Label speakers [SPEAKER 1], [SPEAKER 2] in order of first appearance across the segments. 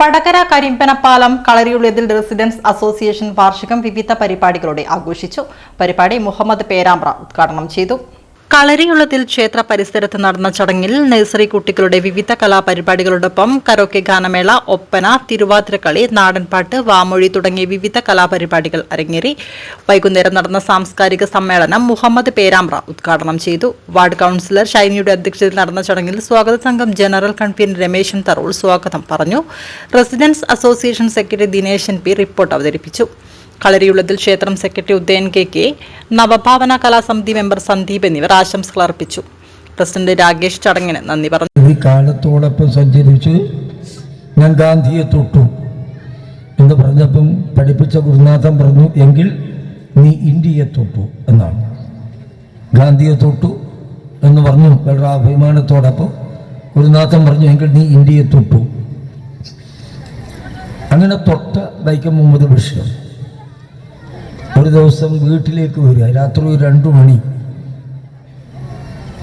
[SPEAKER 1] വടകര കരിമ്പനപ്പാലം കളരിയുള്ളതിൽ residence association വാർഷികം വിവിധ പരിപാടികളോടെ ആഘോഷിച്ചു. പരിപാടി മുഹമ്മദ് പേരാമ്പ്ര ഉദ്ഘാടനം ചെയ്തു. കളരിയുള്ളതിൽ ക്ഷേത്ര പരിസരത്ത് നടന്ന ചടങ്ങിൽ നഴ്സറി കുട്ടികളുടെ വിവിധ കലാപരിപാടികളോടൊപ്പം കരോക്കെ ഗാനമേള ഒപ്പന തിരുവാതിരക്കളി നാടൻപാട്ട് വാമൊഴി തുടങ്ങിയ വിവിധ കലാപരിപാടികൾ അരങ്ങേറി. വൈകുന്നേരം നടന്ന സാംസ്കാരിക സമ്മേളനം മുഹമ്മദ് പേരാമ്പ്ര ഉദ്ഘാടനം ചെയ്തു. വാർഡ് കൌൺസിലർ ഷൈനിയുടെ അധ്യക്ഷതയിൽ നടന്ന ചടങ്ങിൽ സ്വാഗത സംഘം ജനറൽ കൺവീനർ രമേശൻ തറൂൾ സ്വാഗതം പറഞ്ഞു. Residents association secretary Dineshan P report അവതരിപ്പിച്ചു. കളരിയുള്ളതിൽ ക്ഷേത്രം secretary Udayan K K Navabhavana Kalasamithi member Sandeep എന്നിവർ ആശംസകൾ അർപ്പിച്ചു. പ്രസിഡന്റ് രാകേഷ് ചടങ്ങിന് നന്ദി പറഞ്ഞു.
[SPEAKER 2] ഈ കാലത്തോടൊപ്പം സഞ്ചരിച്ച് ഞാൻ ഗാന്ധിയെ തൊട്ടു എന്ന് പറഞ്ഞപ്പം പഠിപ്പിച്ച ഗുരുനാഥൻ പറഞ്ഞു എങ്കിൽ നീ ഇന്ത്യയെ തൊട്ടു എന്നാണ്. ഗാന്ധിയെ തൊട്ടു എന്ന് പറഞ്ഞു വളരെ അഭിമാനത്തോടൊപ്പം ഗുരുനാഥൻ പറഞ്ഞു എങ്കിൽ നീ ഇന്ത്യയെ തൊട്ടു. അങ്ങനെ തൊട്ട വൈക്കം മുഹമ്മദ് ബഷീർ. ഒരു ദിവസം വീട്ടിലേക്ക് വരിക. രാത്രി ഒരു രണ്ടു മണി.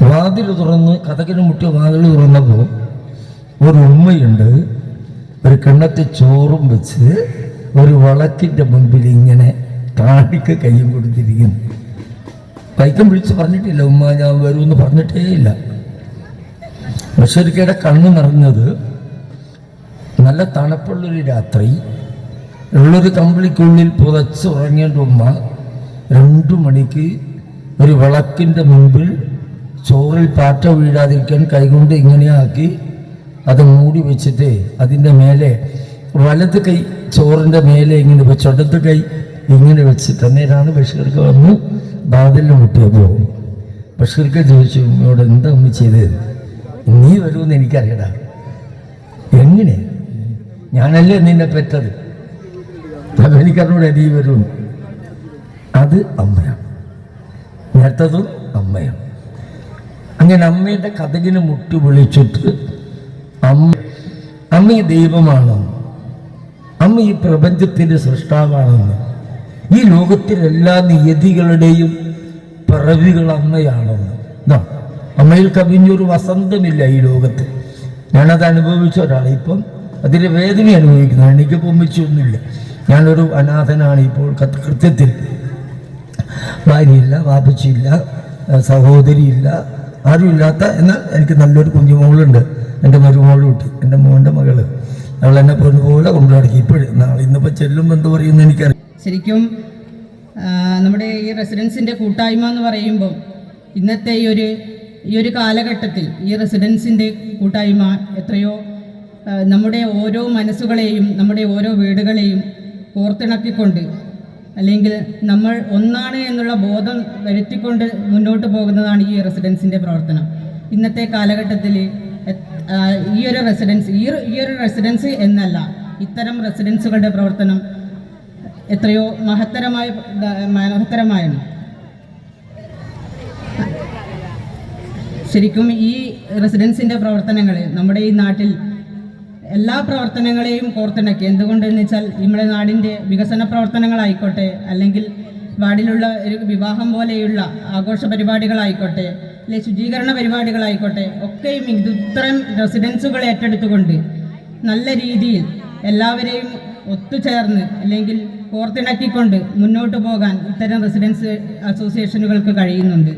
[SPEAKER 2] വാതിൽ തുറന്ന് കഥകിന് മുട്ടിയ വാതിൽ തുറന്നപ്പോൾ ഒരു ഉമ്മയുണ്ട്. ഒരു കിണ്ണത്തെ ചോറും വെച്ച് ഒരു വളക്കിന്റെ മുൻപിൽ ഇങ്ങനെ താടിക്ക് കയ്യും കൊടുത്തിരിക്കുന്നു. വൈക്കം വിളിച്ച് പറഞ്ഞിട്ടില്ല ഉമ്മ ഞാൻ വരുമെന്ന് പറഞ്ഞിട്ടേ ഇല്ല. ബഷീർക്കയുടെ കണ്ണ് നിറഞ്ഞത് നല്ല തണുപ്പുള്ളൊരു രാത്രി. ഉള്ളൊരു കമ്പിളിക്കുള്ളിൽ പുതച്ച് ഉറങ്ങേണ്ട ഉമ്മ രണ്ടു മണിക്ക് ഒരു വിളക്കിന്റെ മുമ്പിൽ ചോറിൽ പാറ്റ വീഴാതിരിക്കാൻ കൈകൊണ്ട് ഇങ്ങനെയാക്കി അത് മൂടി വെച്ചിട്ട് അതിന്റെ മേലെ വലത് കൈ ചോറിന്റെ മേലെ ഇങ്ങനെ വെച്ച് ഇടത് കൈ ഇങ്ങനെ വെച്ചിട്ട് അന്നേരാണ് ബഷീർക്ക് വന്ന് ബാദലിന് മുട്ടിയപ്പോൾ ബഷീർക്ക് ചോദിച്ചു ഉമ്മയോട് എന്താ ഉമ്മ ചെയ്തത് നീ വരുമെന്ന് എനിക്കറിയടാ. എങ്ങനെ? ഞാനല്ലേ നിന്നെ പെറ്റത്. എനിക്കറിഞ്ഞൂടെ നീ വരും. അത് അമ്മയാണ്. നേരത്തതും അമ്മയാണ്. അങ്ങനെ അമ്മയുടെ കഥകിന് മുട്ടി വിളിച്ചിട്ട് അമ്മ അമ്മ ഈ ദൈവമാണെന്ന് അമ്മ ഈ പ്രപഞ്ചത്തിന്റെ സൃഷ്ടാവാണെന്ന് ഈ ലോകത്തിലെല്ലാ നിയതികളുടെയും പിറവികൾ അമ്മയാണെന്ന്. അമ്മയിൽ കവിഞ്ഞൊരു വസന്തമില്ല ഈ ലോകത്ത്. ഞാനത് അനുഭവിച്ച ഇപ്പം അതിന്റെ വേദന അനുഭവിക്കുന്നു. എനിക്ക് പൊമ്മിച്ചൊന്നുമില്ല ഞാനൊരു അനാഥനാണ് ഇപ്പോൾ. കൃത്യത്തിൽ ഭാര്യയില്ല വാപ്പച്ചിയില്ല സഹോദരിയില്ല ആരുമില്ലാത്ത എന്നാൽ എനിക്ക് നല്ലൊരു കുഞ്ഞുമോളുണ്ട്. എന്റെ മരുമോളും ഉണ്ട് എന്റെ മോന്റെ മകൾ. അവൾ എന്നെ പൊന്നുപോലെ കൊണ്ടുനടക്കി. ഇപ്പോഴും നാളെ ഇന്നിപ്പോൾ ചെല്ലുമ്പോൾ എന്ത് പറയുമെന്ന് എനിക്കറിയാം.
[SPEAKER 3] ശരിക്കും നമ്മുടെ ഈ റെസിഡൻസിന്റെ കൂട്ടായ്മ എന്ന് പറയുമ്പോൾ ഇന്നത്തെ ഈ ഒരു ഈ ഒരു കാലഘട്ടത്തിൽ ഈ റെസിഡൻസിന്റെ കൂട്ടായ്മ എത്രയോ നമ്മുടെ ഓരോ മനസ്സുകളെയും നമ്മുടെ ഓരോ വീടുകളെയും കോർത്തിണക്കിക്കൊണ്ട് അല്ലെങ്കിൽ നമ്മൾ ഒന്നാണ് എന്നുള്ള ബോധം വരുത്തിക്കൊണ്ട് മുന്നോട്ട് പോകുന്നതാണ് ഈ റെസിഡൻസിന്റെ പ്രവർത്തനം. ഇന്നത്തെ കാലഘട്ടത്തിൽ ഈ ഒരു റെസിഡൻസ് ഈ ഈയൊരു റെസിഡൻസ് എന്നല്ല ഇത്തരം റെസിഡൻസുകളുടെ പ്രവർത്തനം എത്രയോ മഹത്തരമായ മഹത്തരമായാണ് ശരിക്കും ഈ റെസിഡൻസിന്റെ പ്രവർത്തനങ്ങൾ നമ്മുടെ ഈ നാട്ടിൽ എല്ലാ പ്രവർത്തനങ്ങളെയും കോർത്തിണക്കി. എന്തുകൊണ്ടെന്ന് വെച്ചാൽ നമ്മുടെ നാടിന്റെ വികസന പ്രവർത്തനങ്ങളായിക്കോട്ടെ അല്ലെങ്കിൽ വാർഡിലുള്ള ഒരു വിവാഹം പോലെയുള്ള ആഘോഷ പരിപാടികളായിക്കോട്ടെ അല്ലെ ശുചീകരണ പരിപാടികളായിക്കോട്ടെ ഒക്കെയും ഇതുത്തരം റെസിഡൻസുകൾ ഏറ്റെടുത്തുകൊണ്ട് നല്ല രീതിയിൽ എല്ലാവരെയും ഒത്തുചേർന്ന് അല്ലെങ്കിൽ കോർത്തിണക്കിക്കൊണ്ട് മുന്നോട്ട് പോകാൻ ഇത്തരം റെസിഡൻസ് അസോസിയേഷനുകൾക്ക് കഴിയുന്നുണ്ട്.